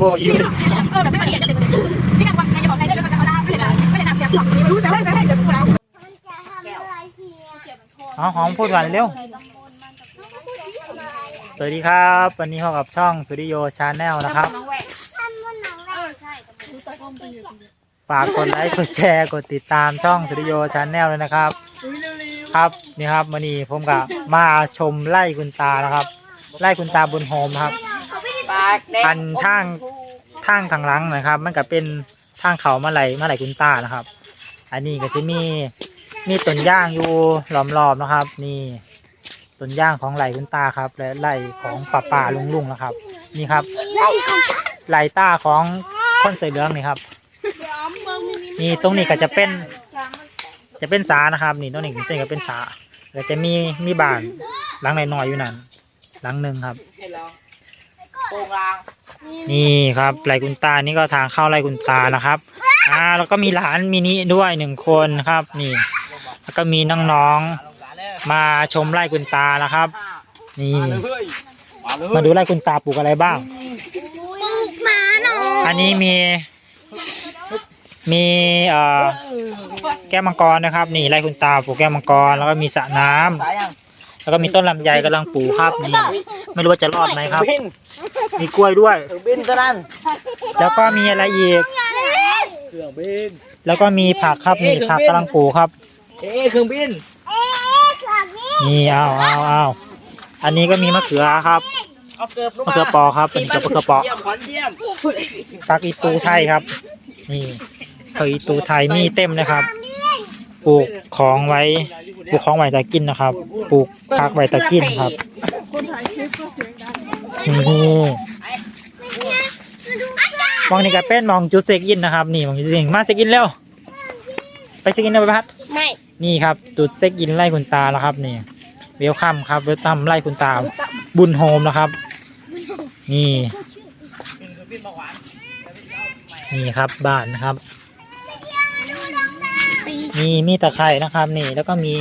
โอ้ยเออแบบไม่ละเอียดจะเป็นพี่กันว่าใครจะบอกใครได้แล้วก็จะเอาได้ไม่ได้ไม่ได้นำเสียงของนี้ม่รู้จะได้ไม่ได้เดี๋ยวพูดเอามันจะทำอะไรเอาหอมพูดก่อนเร็ว สวัสดีครับ วันนี้พบกับช่องสตูดิโอชาแนลนะครับ ฝากกดไลค์กดแชร์กดติดตามช่องสตูดิโอชาแนลเลยนะครับ ครับนี่ครับวันนี้ผมกับมาชมไล่คุณตานะครับ ไล่คุณตาบนโฮมครับ อันทาง ทางทางหลังนะครับ มันก็เป็นทางเขามาไหลมาไหลคุณตานะครับ อันนี้ก็จะมีมีต้นย่างอยู่ล้อมๆนะครับ นี่ต้นย่างของไหลคุณตาครับ และไหลของป่าป่าลุงลุงๆนะครับ นี่ครับไหลตาของคนใส่เหลืองนี่ครับ นี่ตรงนี้ก็จะเป็น จะเป็นสานะครับ นี่ตรงนี้ตรงนี้ก็เป็นสาแล้วจะมีมีบ้านหลังหน่อยๆอยู่นั่นหลังหนึ่งครับ นี่ครับไรกุนตานี่ก็ทางเข้าไรกุนตานะครับอ่าแล้วก็มีหลานมินิด้วยหนึ่งคนครับ นี่ แล้วก็มีน้องๆมาชมไร่กุนตานะครับ นี่ มาดูไร่กุนตาปลูกอะไรบ้าง ปลูกหมาหน่อยอันนี้มี มีเอ่อแก้วมังกรนะครับ นี่ไร่คุณตาปลูกแก้วมังกรแล้วก็มีสระน้ำ แล้วก็มีต้นลำไยกำลังปลูกครับนี่ไม่รู้ว่าจะรอดไหมครับมีกล้วยด้วยบินตะนันแล้วก็มีอะไรอีก เครื่องบินแล้วก็มีผักครับนี่ผักกำลังปลูกครับ เอ๊ะเครื่องบินเอ๊ะขวบนี้นี่เอาเอาเอาอันนี้ก็มีมะเขือครับ เอาเกือบลงมะมาเขือปอครับเป็นมะเขือปอ เยี่ยมขวัญเยี่ยมผักอีตูไทยครับ นี่ผักอีตูไทยมีเต็มนะครับ ปลูกของไว้ปลูกของไว้ตะกินนะครับ ปลูกผักไว้ตะกินครับนี่มองนี่ก็เป็นมองจุดเซ็กอินนะครับ นี่มองจุดเซ็กอินมาเซ็กอินเร็วไปเซ็กอินเลยไปพัดไม่นี่ครับจุดเซ็กอินไล่คุณตาแล้วครับ นี่เวลคัมครับเวลคัมไล่คุณตา บุญโฮมนะครับ นี่นี่ครับบ้านนะครับ มีมีตะไคร่นะครับ นี่แล้วก็มี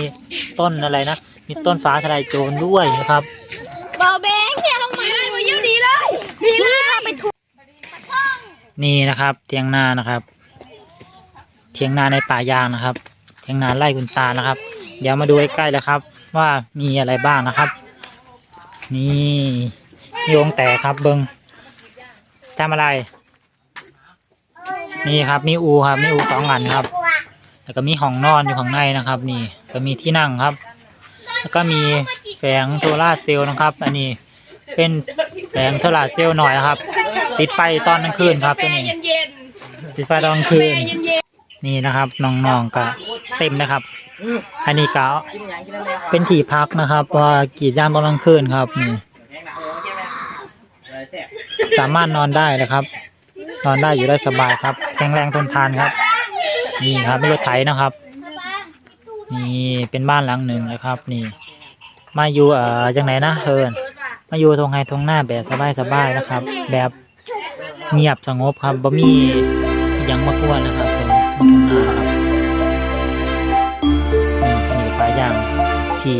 ต้นอะไรนะ มีต้นฟ้าทลายโจรด้วยนะครับเบาแบงค์เนี่ยห้องมาเลยเยี่ยมดีเลยดีเลยพาไปทัวร์นี่นะครับ เทียงนานะครับ เทียงนาในป่ายางนะครับ เทียงนาไล่คุณตานะครับ เดี๋ยวมาดูใกล้ๆแล้วครับ ว่ามีอะไรบ้างนะครับ นี่โยงแต่ครับเบิงทำอะไร นี่ครับมีอูครับมีอูสองอันครับ แล้วก็มีห้องนอนอยู่ข้างในนะครับ นี่ก็มีที่นั่งครับ แล้วก็มีแผงโซลาร์เซลล์นะครับ อันนี้เป็นแผงโซลาร์เซลล์หน่อยนะครับ ติดไฟตอนกลางคืนครับตัวนี้เย็นติดไฟตอนกลางคืนๆเย็นนี่นะครับน้องๆก็เต็มนะครับ อันนี้ก็กินอย่างกินอะไรเป็นที่พักนะครับว่ากรีดยามตอนกลางคืนครับนี่แข็งหนาวกินไหมอะไรแซ่บสามารถนอนได้นะครับ นอนได้อยู่ได้สบายครับ แข็งแรงทนทานครับ นี่ครับไม่รถไถนะครับ นี่เป็นบ้านหลังหนึ่งนะครับ นี่ มาอยู่เอ่อจังไหนนะเอิญมาอยู่ตรงไฮตรงหน้าแบบสบายๆนะครับ แบบเงียบสงบครับบ่มียังมากวนนะครับตรงมาตรงหน้านะครับนี่นี่ปลาย่างที่